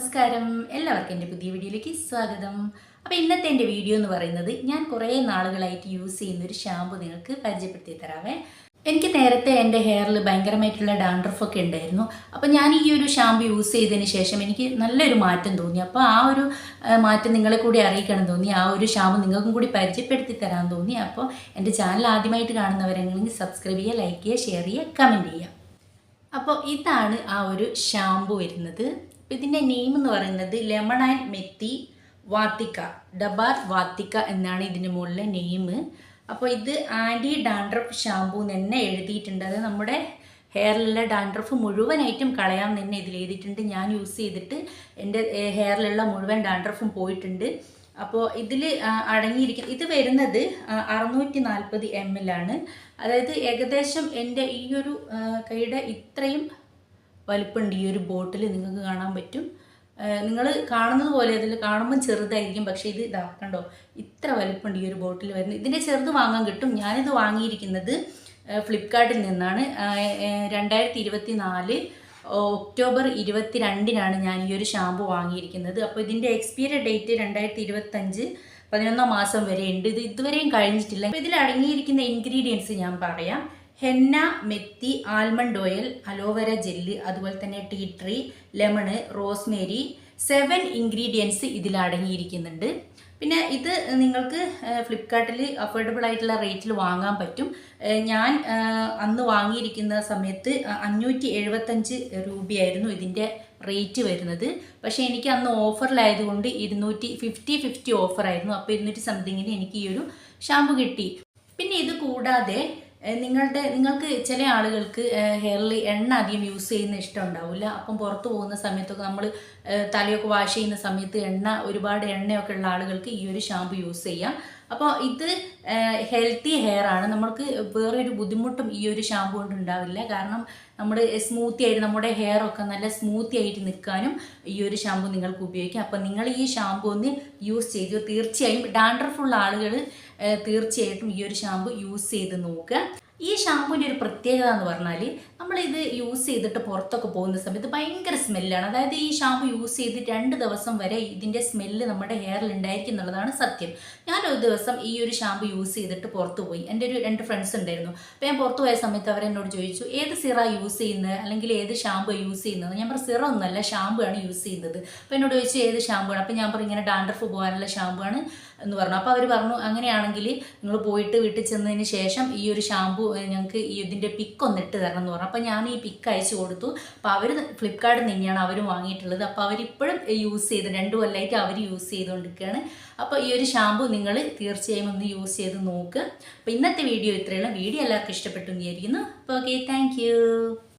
നമസ്കാരം. എല്ലാവർക്കും എന്റെ പുതിയ വീഡിയോയിലേക്ക് സ്വാഗതം. അപ്പോൾ ഇന്നത്തെ എന്റെ വീഡിയോ എന്ന് പറയുന്നത് ഞാൻ കുറേ നാളുകളായിട്ട് യൂസ് ചെയ്യുന്ന ഒരു ഷാമ്പു നിങ്ങൾക്ക് പരിചയപ്പെടുത്തി തരാവേ. എനിക്ക് നേരത്തെ എന്റെ ഹെയറിൽ ഭയങ്കരമായിട്ടുള്ള ഡാൻഡ്രഫ് ഒക്കെ ഉണ്ടായിരുന്നു. അപ്പോൾ ഞാൻ ഈ ഒരു ഷാമ്പു യൂസ് ചെയ്തതിന് ശേഷം എനിക്ക് നല്ലൊരു മാറ്റം തോന്നി. അപ്പോൾ ആ ഒരു മാറ്റം നിങ്ങളെ കൂടി അറിയിക്കണം തോന്നി. ആ ഒരു ഷാമ്പു നിങ്ങൾക്കും കൂടി പരിചയപ്പെടുത്തി തരാൻ തോന്നി. അപ്പോൾ എന്റെ ചാനൽ ആദ്യമായിട്ട് കാണുന്നവരെങ്കിൽ സബ്സ്ക്രൈബ് ചെയ്യുക ലൈക്ക് ചെയ്യുക ഷെയർ ചെയ്യുക കമന്റ് ചെയ്യുക. അപ്പോൾ ഇതാണ് ആ ഒരു ഷാമ്പു വരുന്നത്. ഇതിന്റെ നെയിം എന്ന് പറയുന്നത് ലെമൺ ആൻഡ് മെത്തി വാത്തിക്ക ഡബാർ വാത്തിക്ക എന്നാണ് ഇതിന് മുകളിലെ നെയിം അപ്പോൾ ഇത് ആന്റി ഡാൻഡ്രഫ് ഷാമ്പു തന്നെ എഴുതിയിട്ടുണ്ട്. അത് നമ്മുടെ ഹെയറിലുള്ള ഡാൻഡ്രഫ് മുഴുവനായിട്ടും കളയാൻ തന്നെ ഇതിൽ എഴുതിയിട്ടുണ്ട്. ഞാൻ യൂസ് ചെയ്തിട്ട് എന്റെ ഹെയറിലുള്ള മുഴുവൻ ഡാൻഡ്രഫും പോയിട്ടുണ്ട്. അപ്പോൾ ഇതിൽ അടങ്ങിയിരിക്കുന്ന ഇത് വരുന്നത് അറുന്നൂറ്റി നാൽപ്പത് എം എൽ ആണ് അതായത് ഏകദേശം എന്റെ ഈ ഒരു കൈയുടെ ഇത്രയും വലുപ്പമുണ്ട് ഈ ഒരു ബോട്ടിൽ നിങ്ങൾക്ക് കാണാൻ പറ്റും. നിങ്ങൾ കാണുന്നത് പോലെ അതിൽ കാണുമ്പോൾ ചെറുതായിരിക്കും പക്ഷേ ഇത് ഇതാ കണ്ടോ ഇത്ര വലുപ്പമുണ്ട് ഈ ഒരു ബോട്ടിൽ വരുന്നത്. ഇതിന്റെ ചെറുത് വാങ്ങാൻ കിട്ടും. ഞാനിത് വാങ്ങിയിരിക്കുന്നത് ഫ്ലിപ്കാർട്ടിൽ നിന്നാണ്. രണ്ടായിരത്തി ഇരുപത്തി നാല് ഒക്ടോബർ ഇരുപത്തിരണ്ടിനാണ് ഞാൻ ഈ ഒരു ഷാമ്പു വാങ്ങിയിരിക്കുന്നത്. അപ്പോൾ ഇതിന്റെ എക്സ്പയറി ഡേറ്റ് രണ്ടായിരത്തി ഇരുപത്തഞ്ച് പതിനൊന്നാം മാസം വരെ ഉണ്ട്. ഇത് ഇതുവരെയും കഴിഞ്ഞിട്ടില്ല. അപ്പോൾ ഇതിൽ അടങ്ങിയിരിക്കുന്ന ഇൻഗ്രീഡിയൻസ് ഞാൻ പറയാം. Henna methi almond oil aloe vera gel അതുപോലെ തന്നെ tea tree lemon rosemary seven ingredients ഇതിൽ അടങ്ങിയിരിക്കുന്നുണ്ട്. പിന്നെ ഇത് നിങ്ങൾക്ക് ഫ്ലിപ്കാർട്ടിൽ അഫോർഡബിൾ ആയിട്ടുള്ള റേറ്റിൽ വാങ്ങാൻ പറ്റും. ഞാൻ അന്ന് വാങ്ങിയിരിക്കുന്ന സമയത്ത് അഞ്ഞൂറ്റി എഴുപത്തഞ്ച് രൂപയായിരുന്നു ഇതിന്റെ റേറ്റ് വരുന്നത്. പക്ഷേ എനിക്ക് അന്ന് ഓഫറിലായതുകൊണ്ട് ഇരുന്നൂറ്റി ഫിഫ്റ്റി ഫിഫ്റ്റി ഓഫറായിരുന്നു. അപ്പോൾ ഇരുന്നൂറ്റി സംതിങ്ങിന് എനിക്ക് ഈ ഒരു ഷാമ്പു കിട്ടി. പിന്നെ ഇത് കൂടാതെ നിങ്ങളുടെ നിങ്ങൾക്ക് ചില ആളുകൾക്ക് ഹെയറിൽ എണ്ണ അധികം യൂസ് ചെയ്യുന്ന ഇഷ്ടം ഉണ്ടാവില്ല അപ്പം പുറത്ത് പോകുന്ന സമയത്തൊക്കെ നമ്മൾ തലയൊക്കെ വാഷ് ചെയ്യുന്ന സമയത്ത് എണ്ണ ഒരുപാട് എണ്ണയൊക്കെ ഉള്ള ആളുകൾക്ക് ഈ ഒരു ഷാമ്പു യൂസ് ചെയ്യാം. അപ്പോൾ ഇത് ഹെൽത്തി ഹെയർ ആണ്. നമ്മൾക്ക് ഒരു ബുദ്ധിമുട്ടും ഈ ഒരു ഷാമ്പു കൊണ്ട് ഉണ്ടാവില്ല. കാരണം നമ്മൾ സ്മൂത്തി ആയിട്ട് നമ്മുടെ ഹെയർ ഒക്കെ നല്ല സ്മൂത്തി ആയിട്ട് നിൽക്കാനും ഈ ഒരു ഷാമ്പു നിങ്ങൾക്ക് ഉപയോഗിക്കാം. അപ്പോൾ നിങ്ങൾ ഈ ഷാമ്പു ഒന്ന് യൂസ് ചെയ്തു തീർച്ചയായും ഡാൻഡർഫുള്ള ആളുകൾ തീർച്ചയായിട്ടും ഈ ഒരു ഷാമ്പു യൂസ് ചെയ്ത് നോക്കുക. ഈ ഷാമ്പുവിന്റെ ഒരു പ്രത്യേകത എന്ന് പറഞ്ഞാൽ നമ്മളിത് യൂസ് ചെയ്തിട്ട് പുറത്തൊക്കെ പോകുന്ന സമയത്ത് ഭയങ്കര സ്മെല്ലാണ്. അതായത് ഈ ഷാമ്പു യൂസ് ചെയ്ത് രണ്ട് ദിവസം വരെ ഇതിന്റെ സ്മെല്ല് നമ്മുടെ ഹെയറിൽ ഉണ്ടായിരിക്കും എന്നുള്ളതാണ് സത്യം. ഞാൻ ഒരു ദിവസം ഈ ഒരു ഷാമ്പു യൂസ് ചെയ്തിട്ട് പുറത്ത് പോയി. എന്റെ ഒരു രണ്ട് ഫ്രണ്ട്സ് ഉണ്ടായിരുന്നു. അപ്പോൾ ഞാൻ പുറത്ത് പോയ സമയത്ത് അവരെന്നോട് ചോദിച്ചു ഏത് സിറ യൂസ് ചെയ്യുന്നത്? അല്ലെങ്കിൽ ഏത് ഷാമ്പു യൂസ് ചെയ്യുന്നത്? ഞാൻ പറഞ്ഞു സിറ ഒന്നല്ല ഷാമ്പു ആണ് യൂസ് ചെയ്യുന്നത്. അപ്പോൾ എന്നോട് ചോദിച്ചു ഏത് ഷാമ്പു ആണ്? അപ്പോൾ ഞാൻ പറഞ്ഞു ഇങ്ങനെ ഡാൻഡ്രഫ് പോകാനുള്ള ഷാമ്പു ആണ് എന്ന് പറഞ്ഞു. അപ്പോൾ അവർ പറഞ്ഞു അങ്ങനെയാണെങ്കിൽ നിങ്ങൾ പോയിട്ട് വീട്ടിൽ ചെന്നതിന് ശേഷം ഈ ഒരു ഷാമ്പു ഞങ്ങൾക്ക് ഇതിന്റെ പിക്ക് ഒന്ന് ഇട്ട് തരണം എന്ന് പറഞ്ഞു. അപ്പോൾ ഞാൻ ഈ പിക്ക് അയച്ചു കൊടുത്തു. അപ്പോൾ അവർ ഫ്ലിപ്കാർട്ടിൽ നിന്ന് തന്നെയാണ് അവർ വാങ്ങിയിട്ടുള്ളത് അപ്പോൾ അവരിപ്പോഴും യൂസ് ചെയ്ത് രണ്ട് കൊല്ലമായിട്ട് അവർ യൂസ് ചെയ്തുകൊണ്ടിരിക്കുകയാണ്. അപ്പോൾ ഈ ഒരു ഷാമ്പു നിങ്ങൾ തീർച്ചയായും ഒന്ന് യൂസ് ചെയ്ത് നോക്കുക അപ്പോൾ ഇന്നത്തെ വീഡിയോ ഇത്രയുള്ള വീഡിയോ എല്ലാവർക്കും ഇഷ്ടപ്പെട്ടു എന്ന് വിചാരിക്കുന്നു. അപ്പോൾ ഓക്കെ താങ്ക്